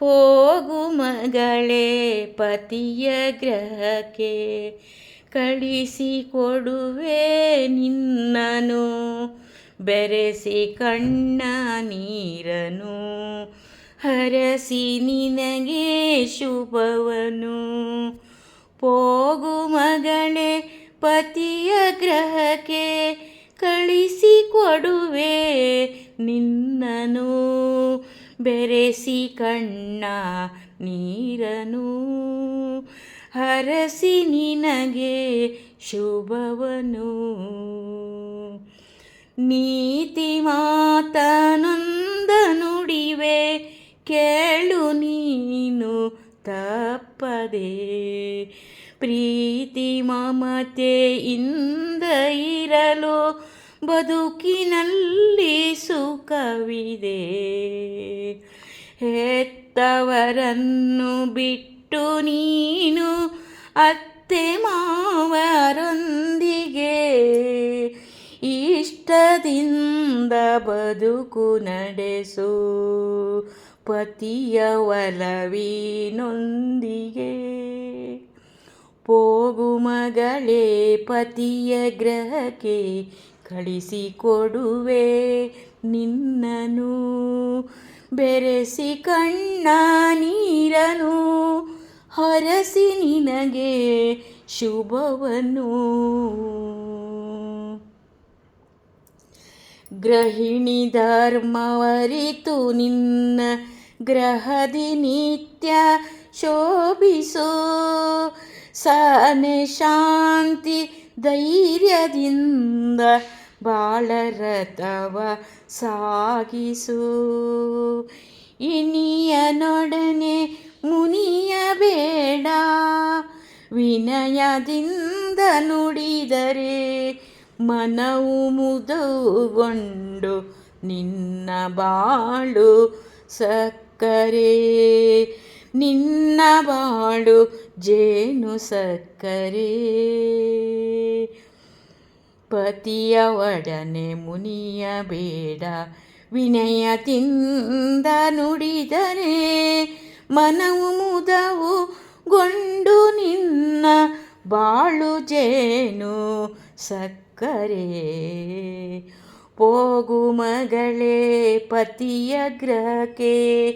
ಹೋಗು ಮಗಳೇ ಪತಿಯ ಗ್ರಹಕ್ಕೆ ಕಳಿಸಿಕೊಡುವೆ ನಿನ್ನನು, ಬೆರೆಸಿ ಕಣ್ಣ ನೀರನು. ಹರಸಿ ನಿನಗೆ ಶುಭವನು. ಪೋಗು ಮಗಳೇ ಪತಿಯ ಗ್ರಹಕ್ಕೆ ಕಳಿಸಿಕೊಡುವೆ ನಿನ್ನನು. ಬೆರೆಸಿ ಕಣ್ಣ ನೀರನು, ಹರಸಿ ನಿನಗೆ ಶುಭವನು. ನೀತಿ ಮಾತನೊಂದ ನುಡಿವೆ ಕೇಳು ನೀನು ತಪ್ಪದೆ. ಪ್ರೀತಿ ಮಮತೆಯಿಂದ ಇರಲು ಬದುಕಿನಲ್ಲಿ ಸುಖವಿದೆ. ಹೆತ್ತವರನ್ನು ಬಿಟ್ಟು ನೀನು ಅತ್ತೆ ಮಾವರೊಂದಿಗೆ. ಇಷ್ಟದಿಂದ ಬದುಕು ನಡೆಸು, ಪತಿಯ ಒಲವಿನೊಂದಿಗೆ. ಹೋಗು ಮಗಳೇ, ಪತಿಯ ಗ್ರಹಕ್ಕೆ ಕಳಿಸಿಕೊಡುವೆ ನಿನ್ನನು ಬೆರೆಸಿ ಕಣ್ಣ ನೀರನು, ಹರಸಿ ನಿನಗೆ ಶುಭವನು ಗೃಹಿಣಿ ಧರ್ಮವರಿತು ನಿನ್ನ ಗ್ರಹದಿ ನಿತ್ಯ ಶೋಭಿಸೋ. ಸನೆ ಶಾಂತಿ ಧೈರ್ಯದಿಂದ ಬಾಳರತವ ಸಾಗಿಸು. ಇನಿಯನೊಡನೆ ಮುನಿಯ ಬೇಡ ವಿನಯದಿಂದ ನುಡಿದರೆ ಮನವು ಮುದುಗೊಂಡು ನಿನ್ನ ಬಾಳು ಸಕ್ಕರೆ. ನಿನ್ನ ಬಾಳು ಜೇನು ಸಕ್ಕರೆ. ಪತಿಯ ಒಡನೆ ಮುನಿಯ ಬೇಡ. ವಿನಯದಿಂದ ನುಡಿದರೆ ಮನವು ಮುದವು ಗೊಂಡು ನಿನ್ನ ಬಾಳು ಜೇನು ಸಕ್ಕರೆ. ಹೋಗು ಮಗಳೇ ಪತಿಯ ಗ್ರಹಕ್ಕೆ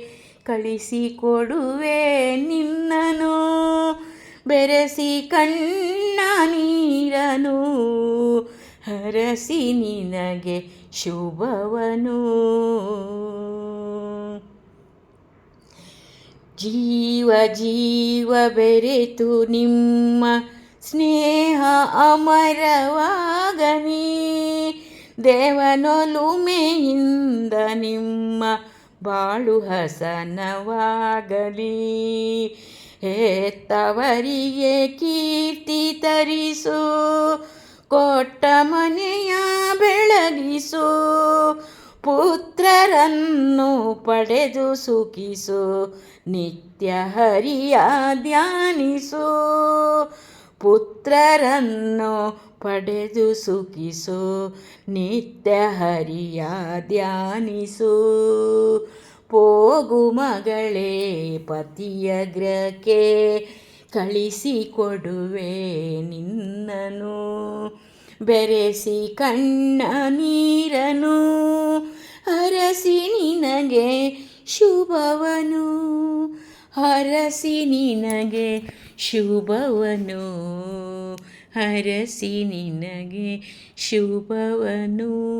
ಕಳಿಸಿಕೊಡುವೆ ನಿನ್ನನು. ಬೆರೆಸಿ ಕಣ್ಣ ನೀರನು. ಹರಸಿ ನಿನಗೆ ಶುಭವನು. ಜೀವ ಜೀವ ಬೆರೆತು ನಿಮ್ಮ ಸ್ನೇಹ ಅಮರವಾಗನಿ ದೇವನೊಲುಮೆಯಿಂದ ನಿಮ್ಮ ಬಾಳು ಹಸನವಾಗಲಿ. ಹೆತ್ತವರಿಗೆ ಕೀರ್ತಿ ತರಿಸು. ಕೊಟ್ಟ ಮನೆಯ ಬೆಳಗಿಸು, ಪುತ್ರರನ್ನು ಪಡೆದು ಸುಖಿಸು, ನಿತ್ಯ ಹರಿಯ ಧ್ಯಾನಿಸು, ಪುತ್ರರನ್ನು ಪಡೆದು ಸುಖಿಸು, ನಿತ್ಯ ಹರಿಯ ಧ್ಯಾನಿಸು. ಪೋಗು ಮಗಳೇ, ಪತಿಯ ಗ್ರಹಕ್ಕೆ ಕಳಿಸಿಕೊಡುವೆ ನಿನ್ನನು. ಬೆರೆಸಿ ಕಣ್ಣ ನೀರನು. ಹರಸಿ ನಿನಗೆ ಶುಭವನು. ಹರಸಿ ನಿನಗೆ ಶುಭವನು. ಹರಸಿ ನಿನಗೆ ಶುಭವನು.